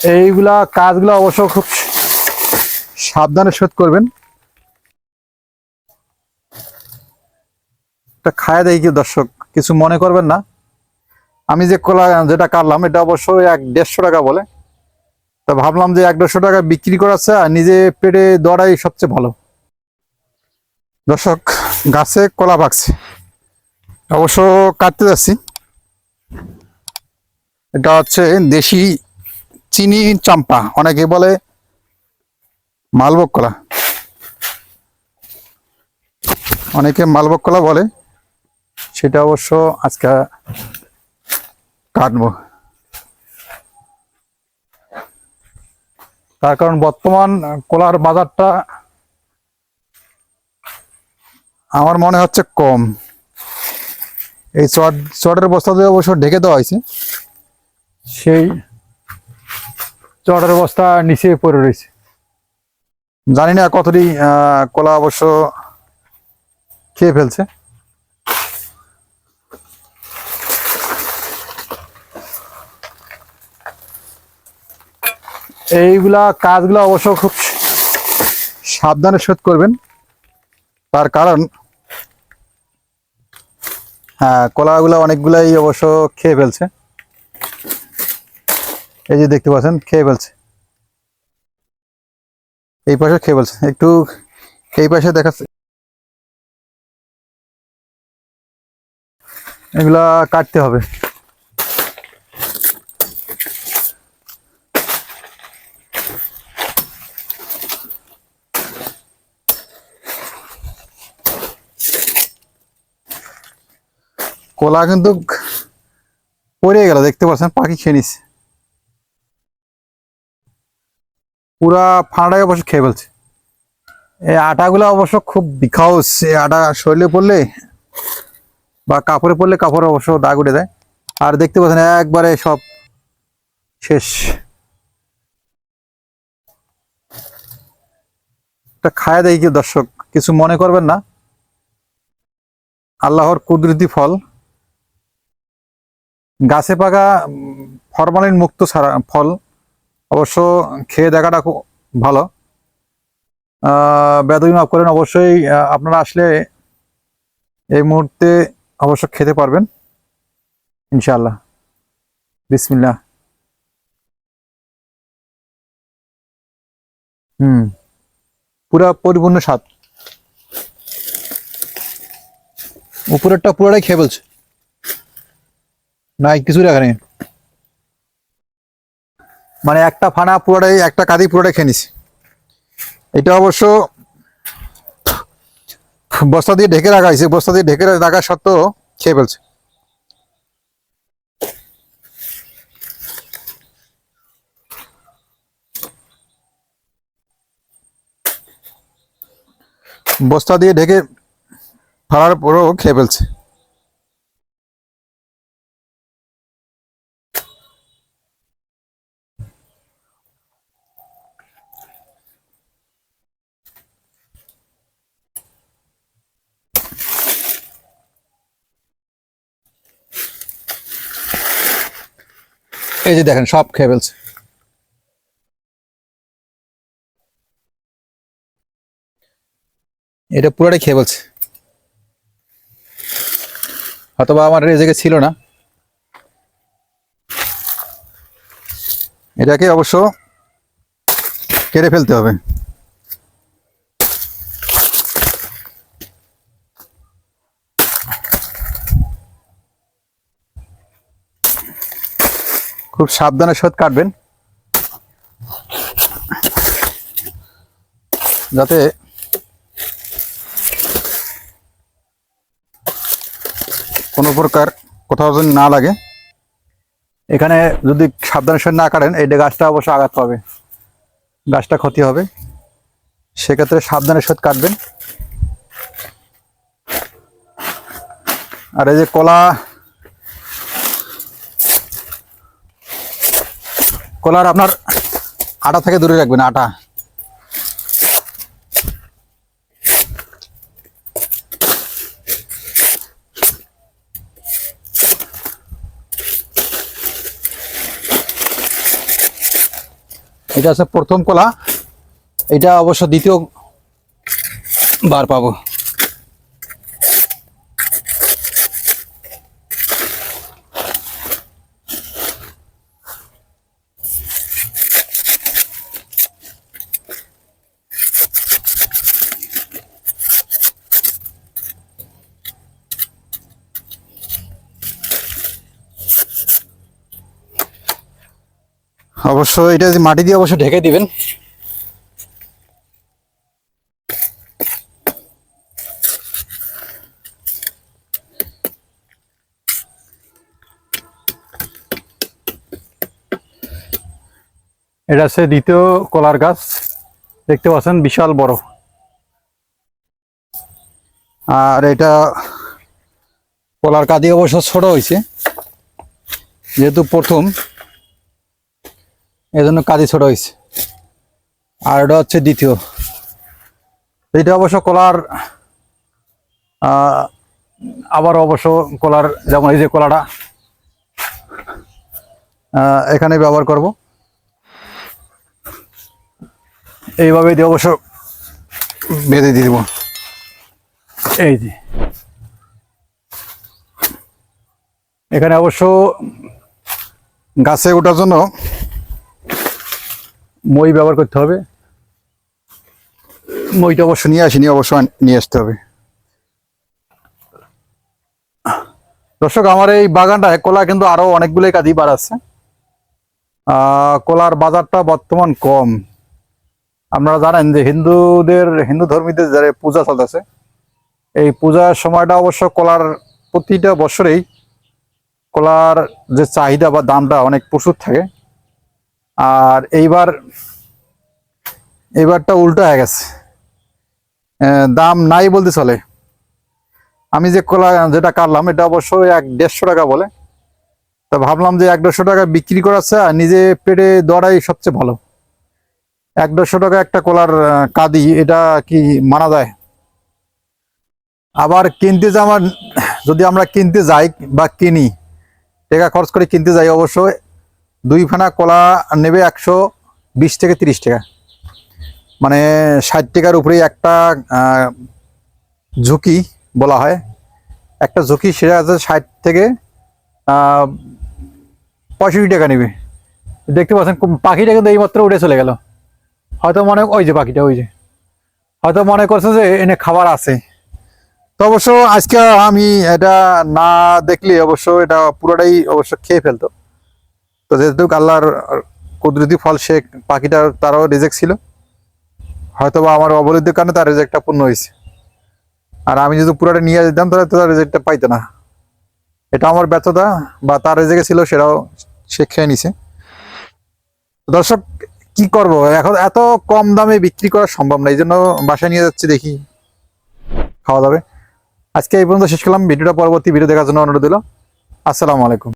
এইগুলা কাজগুলো অবশ্য খুব সাবধানে শোধ করবেন। এটা খায় দেখি কি দর্শক, কিছু মনে করবেন না। আমি যে কলা যেটা কাটলাম, এটা অবশ্যই এক দেড়শো টাকা বলে। তা ভাবলাম যে এক দেড়শো টাকা বিক্রি করাচ্ছে আর নিজে পেটে দড়াই সবচেয়ে ভালো। দর্শক, গাছে কলা পাকছে। অবশ্য কাটতে যাচ্ছি। এটা হচ্ছে দেশি চিনি চাম্পা, অনেকে বলে মালভোগ কলা। অনেকে মালভোগ কলা বলে, সেটা অবশ্য আজকে কাটবো। তার কারণ বর্তমান কলার বাজারটা আমার মনে হচ্ছে কম। এই চট, চটের বস্তা দিয়ে অবশ্য ঢেকে দেওয়া হয়েছে। সেই চটের বস্তা নিচে পড়ে রয়েছে। জানি না কতটি কলা অবশ্য খেয়ে ফেলছে। এইগুলা কাজগুলো অবশ্য খুব সাবধানে শোধ করবেন। তার কারণ হ্যাঁ কলাগুলো অনেকগুলাই অবশ্য খেয়ে ফেলছে। এই যে দেখতে পাচ্ছেন, খেয়ে ফেলছে। এই পাশে খেয়ে ফেলছে। একটু এই পাশে দেখাচ্ছে। এগুলা কাটতে হবে। কলা কিন্তু পড়ে গেল, দেখতে পাচ্ছেন, পাখি খেয়ে নিচ্ছে। পুরা ফাঁড়াই অবশ্য খেয়ে ফেলছে। এই আটাগুলো অবশ্য খুব বিখাউস এই আটা শরীরে পড়লে বা কাপড়ে পড়লে কাপড়ে অবশ্য দাগ উঠে দেয় আর দেখতে পাচ্ছেন, একবারে সব শেষ। এটা খায় দেখি দর্শক, কিছু মনে করবেন না। আল্লাহর কুদরতি ফল। গাছে পাকা ফরমালিন মুক্ত ছাড়া ফল। অবশ্য খেয়ে দেখাটা খুব ভালো। বেদবি মাফ করেন, অবশ্যই আপনারা আসলে এই মুহূর্তে অবশ্য খেতে পারবেন। ইনশাল্লাহ বিসমিল্লাহ। হুম। পুরা পরিপূর্ণ স্বাদ। উপরেরটা পুরোটাই খেয়ে বলছে নাই কিছু রাখা নেই। মানে একটা ফানা পুরোটাই, একটা কাদি পুরোটাই খেয়ে নিছি। এটা অবশ্য বস্তা দিয়ে ঢেকে রাখা হয়েছে, বস্তা দিয়ে ঢেকে রাখা সত্ত্বেও খেয়ে ফেলছে। বস্তা দিয়ে ঢেকে ফাড়ার পরেও খেয়ে ফেলছে। এই যে দেখেন, সব খেয়ে ফেলছে। এটা পুরোটাই খেয়ে ফেলছে। অথবা আমার রেজেকে ছিল না। এটাকে অবশ্য কেড়ে ফেলতে হবে। খুব সাবধানে শোধ কাটবেন। যাতে কোনো প্রকার কোথাও যেন না লাগে। এখানে যদি সাবধানে সঙ্গে না কাটেন, এই গাছটা অবশ্য আঘাত পাবে। গাছটা ক্ষতি হবে। সেক্ষেত্রে সাবধানে সহিত কাটবেন। আর এই যে কলা কলার আপনার আটা থেকে দূরে রাখবেন, আটা। এটা আছে প্রথম কলা। এটা অবশ্য দ্বিতীয় বার পাবো। অবশ্য এটা যে মাটি দিয়ে অবশ্য ঢেকে দিবেন। এটা হচ্ছে দ্বিতীয় কলার গাছ। দেখতে পাচ্ছেন, বিশাল বড়। আর এটা কলার কাদি অবশ্য ছোট হয়েছে, যেহেতু প্রথম। এজন্য কাজে ছোট হয়েছে আর এটা হচ্ছে দ্বিতীয়। এটা অবশ্য কলার আবার অবশ্য কলার, যেমন এই যে কলাটা এখানে ব্যবহার করব। এইভাবে দিয়ে অবশ্য বেঁধে দিয়ে দিব। এই যে। এখানে অবশ্য গাছে ওঠার জন্য মই ব্যবহার করতে হবে। মইটা অবশ্য নিয়ে আসিনি অবশ্য নিয়ে আসতে হবে। দর্শক আমার এই বাগানটায় কলা কিন্তু আরও অনেকগুলোই কাজই বাড়াচ্ছে আহ, কলার বাজারটা বর্তমান কম। আপনারা জানেন যে হিন্দুদের হিন্দু ধর্মীদের যারা পূজা চলতেছে এই পূজার সময়টা অবশ্য কলার প্রতিটা বছরেই কলার যে চাহিদা বা দামটা অনেক প্রচুর থাকে। আর এইবার, এইবারটা উল্টো হয়ে গেছে। দাম নাই বলতে চলে। আমি যে কলা, যেটা কাটলাম, এটা অবশ্যই এক দেড়শো টাকা বলে। তা ভাবলাম যে এক দেড়শো টাকা বিক্রি করাচ্ছে আর নিজে পেটে দড়াই সবচেয়ে ভালো। এক দেড়শো টাকা একটা কলার কাদি, এটা কি মানা যায়? আবার কিনতে যাওয়া যদি আমরা কিনতে যাই বা কিনি, টাকা খরচ করে কিনতে যাই অবশ্যই দুই ফানা কলা নেবে একশো বিশ থেকে তিরিশ টাকা। মানে ষাট টাকার উপরে একটা ঝুঁকি বলা হয়। একটা ঝুঁকি সেটা আছে ষাট থেকে পঁয়ষট্টি টাকা নেবে। দেখতে পাচ্ছেন পাখিটা কিন্তু এইমাত্র উঠে চলে গেল। হয়তো মনে, ওই যে পাখিটা, ওই যে। হয়তো মনে করছে যে এনে খাবার আছে। তো অবশ্য আজকে আমি এটা না দেখলে অবশ্য এটা পুরোটাই অবশ্য খেয়ে ফেলতো। তো যেহেতু আল্লাহর কুদরতি ফল সে পাখিটার তারও রিজেক্ট ছিল হয়তো বা আমার অবলিদের কারণে তার রেজেক্টটা পূর্ণ হয়েছে। আর আমি যদি পুরোটা নিয়ে যেতাম, তাহলে তো তার রেজেক্টটা পাইতো না। এটা আমার ব্যর্থতা বা তার রেজেক্টে ছিল সেটাও সে খেয়ে নিছে। দর্শক, কি করব? এখন এত কম দামে বিক্রি করা সম্ভব না এই জন্য বাসায় নিয়ে যাচ্ছি, দেখি খাওয়া যাবে। আজকে এই পর্যন্ত শেষ করলাম। ভিডিওটা পরবর্তী ভিডিও দেখার জন্য অনুরোধ দিল আসসালামু আলাইকুম।